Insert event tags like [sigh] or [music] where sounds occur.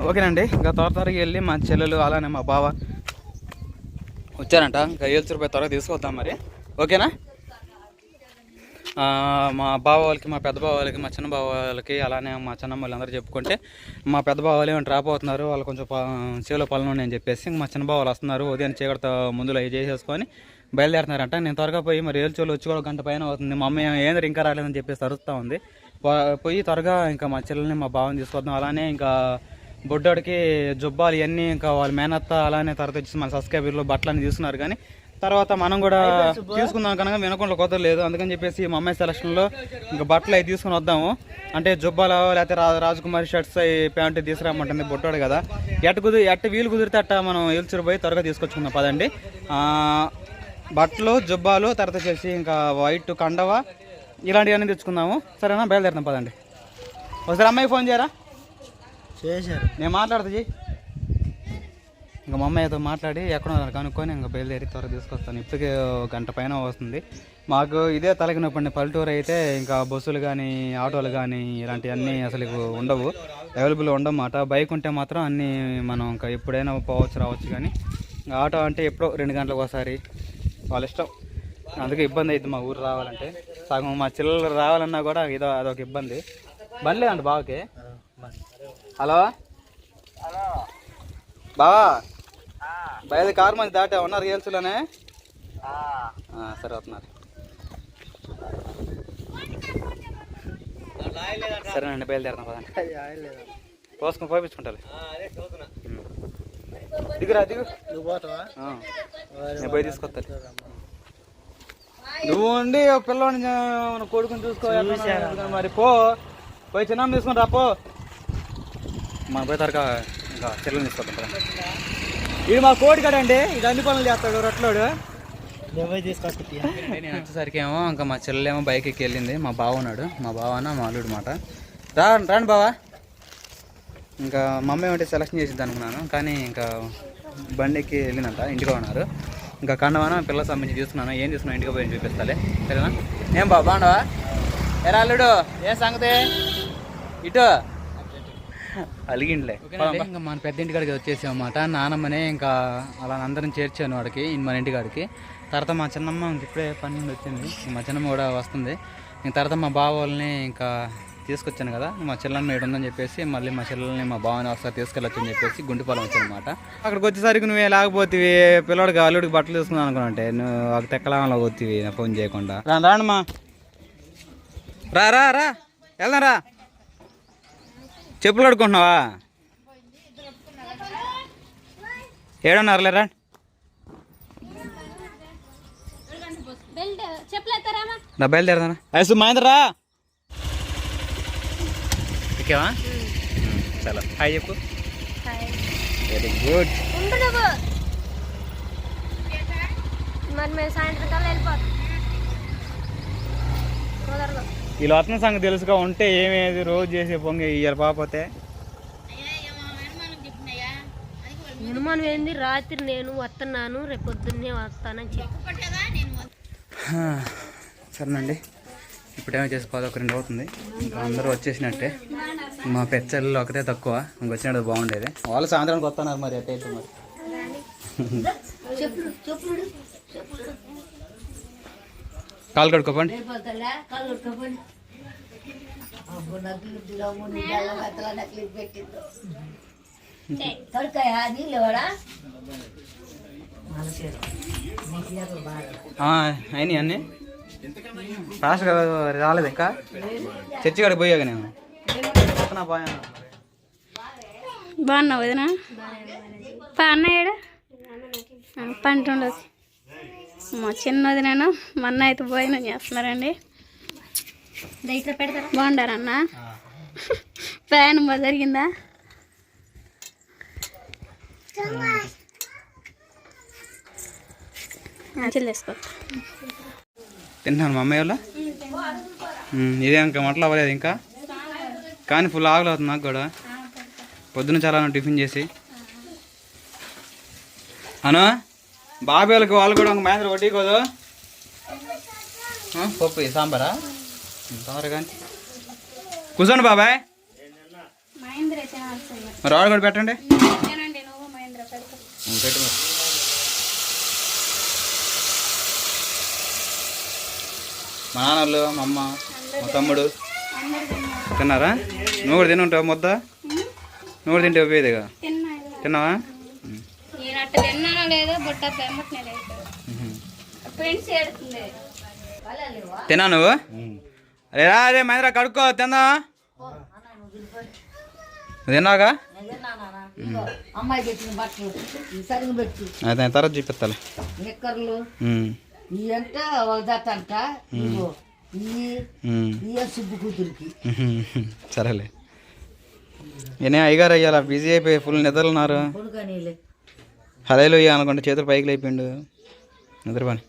ఓకేనండి ఇంకా త్వర త్వరగా వెళ్ళి మా చెల్లెలు అలానే మా బావ వచ్చారంట. ఇంకా ఏల్చూరు పోయి త్వరగా తీసుకొద్దాం మరి. ఓకేనా? మా బావ వాళ్ళకి మా పెద్ద బావ వాళ్ళకి మా చిన్న బావ వాళ్ళకి అలానే మా చిన్నమ్మ వాళ్ళందరూ చెప్పుకుంటే మా పెద్ద బావ వాళ్ళు డ్రాప్ అవుతున్నారు వాళ్ళు కొంచెం చేలో పనులు అని చెప్పేసి మా చిన్న బావ వాళ్ళు వస్తున్నారు. ఉదయం చీకటితో ముందులో అవి చేసేసుకొని బయలుదేరుతున్నారంట. నేను త్వరగా పోయి మరి ఏల్చోలు వచ్చి కూడా గంట పైన అవుతుంది. మా అమ్మ ఏంద్ర ఇంకా రాలేదని చెప్పేసి అరుస్తూ ఉంది. పో- పోయి త్వరగా ఇంకా మా చెల్లెల్ని మా బావని తీసుకొద్దాం. అలానే ఇంకా బొడ్డోడికి జుబ్బాలు ఇవన్నీ ఇంకా వాళ్ళ మేనత్త అలానే తర్వాత వచ్చి మన సబ్స్క్రైబర్లు బట్టలు అన్ని తీసుకున్నారు కానీ తర్వాత మనం కూడా తీసుకుందాం కనుక వినకుండా కొత్త లేదు. అందుకని చెప్పేసి మా అమ్మాయి సెలక్షన్లో ఇంకా బట్టలు అవి తీసుకుని వద్దాము. అంటే జుబ్బాలు లేకపోతే రా రాజకుమారి షర్ట్స్ అవి ప్యాంట్ తీసుకురామంటుంది బొట్టాడు కదా. ఎట్ట కుదిరి ఎట్ట వీలు కుదిరితే అట్ట మనం ఎల్చురు పోయి త్వరగా తీసుకొచ్చుకుందాం. పదండి. బట్టలు జుబ్బాలు తర్వాత వచ్చేసి ఇంకా వైట్ కండవ ఇలాంటివన్నీ తెచ్చుకుందాము. సరేనా? బయలుదేరుతాం పదండి. ఒకసారి అమ్మాయి ఫోన్ చేయరా? చేశారు. నేను మాట్లాడుతా చెయ్యి ఇంకా మా అమ్మాయితో మాట్లాడి ఎక్కడ కనుక్కొని ఇంకా బయలుదేరి త్వరగా తీసుకొస్తాను. ఇప్పటికే ఒక గంట పైన వస్తుంది. మాకు ఇదే తలకినప్పండి. పల్లెటూరు అయితే ఇంకా బస్సులు కానీ ఆటోలు కానీ ఇలాంటివన్నీ అసలు ఉండవు. అవైలబుల్ ఉండమాట. బైక్ ఉంటే మాత్రం అన్నీ మనం ఇంకా ఎప్పుడైనా పోవచ్చు రావచ్చు కానీ ఇంకా ఆటో అంటే ఎప్పుడో రెండు గంటలకు ఒకసారి వాళ్ళ ఇష్టం. అందుకే ఇబ్బంది అవుతుంది మా ఊరు రావాలంటే. సగం మా చిల్లలు రావాలన్నా కూడా ఇదో అదొక ఇబ్బంది. బండి లేదండి బావకి? హలో? బావా? బయలు కారు మంది దాటా ఉన్నారు రియల్స్లోనే సరే వస్తున్నారు. సరేనండి బయలుదేరుతాం పదండి. పోసుకొని పోయించుకుంటారు దిగురా దిగు. నువ్వు. నేను పోయి తీసుకొస్తాను నువ్వు ఉండి ఒక పిల్లవాడిని కొడుకుని చూసుకో ఎట్లా మరి పో. పోయి చిన్న తీసుకుని రా పో. మా పోయి తరక ఇంకా చెల్లెని తీసుకొద్దాం పదండి. ఇది మా కోడి కదండి ఇది అన్ని పనులు చేస్తాడు రొట్లోడు తీసుకొస్తా నేను వచ్చేసరికి ఏమో ఇంకా మా చెల్లెలేమో బైక్ ఎక్కి వెళ్ళింది. మా బావ ఉన్నాడు. మా బావన మా అల్లుడు మాట. రా రాండి బావా. ఇంకా మా అమ్మాయి ఉంటే సెలక్షన్ చేసిద్ది అనుకున్నాను. కానీ ఇంకా బండికి వెళ్ళిందంట ఇంటికి ఉన్నారు ఇంకా కండవాన పిల్ల సంబంధించి తీసుకున్నాను ఏం తీసుకున్నాను ఇంటికి పోయి చూపిస్తాలే సరేనా? ఏం బావ బాగుండవా ఎరా అల్లుడు ఏం సంగతి? ఇటు. అలిగిండ్లే. ఇంకా మన పెద్ద ఇంటికాడికి వచ్చేసాం అన్నమాట. నానమ్మనే ఇంకా అలా అందరం చేర్చాను వాడికి మన ఇంటికాడికి. తర్వాత మా చిన్నమ్మ ఇంక ఇప్పుడే పని వచ్చింది. మా చిన్నమ్మ కూడా వస్తుంది. ఇంక తర్వాత మా బావ వాళ్ళని ఇంకా తీసుకొచ్చాను కదా. మా చెల్లెని మేడు ఉందని చెప్పేసి మళ్ళీ మా చెల్లెల్ని మా బావని ఒకసారి తీసుకెళ్ళొచ్చు అని చెప్పేసి గుంటిపాలెం వచ్చాను అనమాట అక్కడికి వచ్చేసరికి నువ్వే లేకపోతే పిల్లడికి అల్లుడికి బట్టలు తీసుకున్నాను అనుకున్నా నువ్వు ఒక తెక్కలాగా పోతివి నా ఫోన్ చేయకుండా. రా రాండమ్మా రా రా రా. వెళ్దాం రా. చెప్పులు కడుక్కుంటున్నావా ఏడున్నారులే రా బెల్ట్ చెప్పలేస్తారామా నా బయలుదేరదానా? ఐసు మహేంద్రరా ఓకేవా చాలా. హాయ్ చెప్పు. వెరీ గుడ్ మరి మేము సాయంత్రం కల్లా వెళ్ళిపోతాం. వీళ్ళు వస్తున్న సంగతి తెలుసుగా ఉంటే ఏమేది రోజు చేసే పొంగి ఇయ్యాలి పాపోతే అనుమానం ఏంది? రాత్రి నేను వస్తున్నాను రేపు పొద్దున్నే వస్తానని చెప్పి. సరేనండి. ఇప్పుడేమో చేసి పదొక రెండు అవుతుంది. ఇంకా అందరూ వచ్చేసినట్టే. మా పెచ్చల్లో ఒకటే తక్కువ. ఇంక వచ్చినట్టు బాగుండేది. వాళ్ళు సాయంత్రానికి వస్తున్నారు మరి అట్టయితే మరి. కాలు కడుక్కోపండి. అయినాయి అన్నీ. ఫాస్ట్గా రాలేదు ఇంకా. చర్చి కాడికి పోయాక నేను. బాగున్నావు వదినా? పా అన్నయ్యాడు పంటుండదు మా చిన్నది నేను మా అన్న అయితే భోజనం చేస్తున్నారండి. ఇట్లా పెడతారా బాగుండారన్న ప్రయాణం బాగా జరిగిందా చెల్లేసుకో మా అమ్మాయి వాళ్ళ? ఇదే ఇంకా వంటలు అవ్వలేదు ఇంకా? కానీ ఫుల్ ఆకలి అవుతుంది నాకు కూడా. పొద్దున్న చాలా టిఫిన్ చేసి. అను? బాబాయ్లకి వాళ్ళు కూడా ఒక మేంద్ర వడ్డీ కోదు పప్పు ఇది సాంబారా? తొందరగా కూర్చోండి బాబాయ్. ఆవిడ కూడా పెట్టండి. పెట్టు మా నాన్నలు మా అమ్మ మా తమ్ముడు. తిన్నారు. నువ్వు కూడా తినుంటావు ముద్ద? నువ్వు కూడా తింటే ఇలా. తిన్నావా? ఉం. నేను అట్ట తిన్నానో లేదో. బుట్ట. ఫ్రెండ్స్ ఏడుతుంది తిన్నా నువ్వు? అరే రా అరే మహేంద్ర కడుక్కో తిందా తిన్నాగా అమ్మాయి పెట్టిన బట్టలు ఈ సరిగ్గా పెట్టు. అయితే నేను తర్వాత చూపిస్తాలే. నిక్కర్లు అంటే జత సుబ్బు కూతురికి. [laughs] సరేలే. నేనే అయ్యగారు అయ్యాల? బిజీ అయిపోయి ఫుల్ నిద్రలున్నారు. కొడుకనీలే అనుకుంటే చేతులు పైకి లేపిండు. నిద్రపని.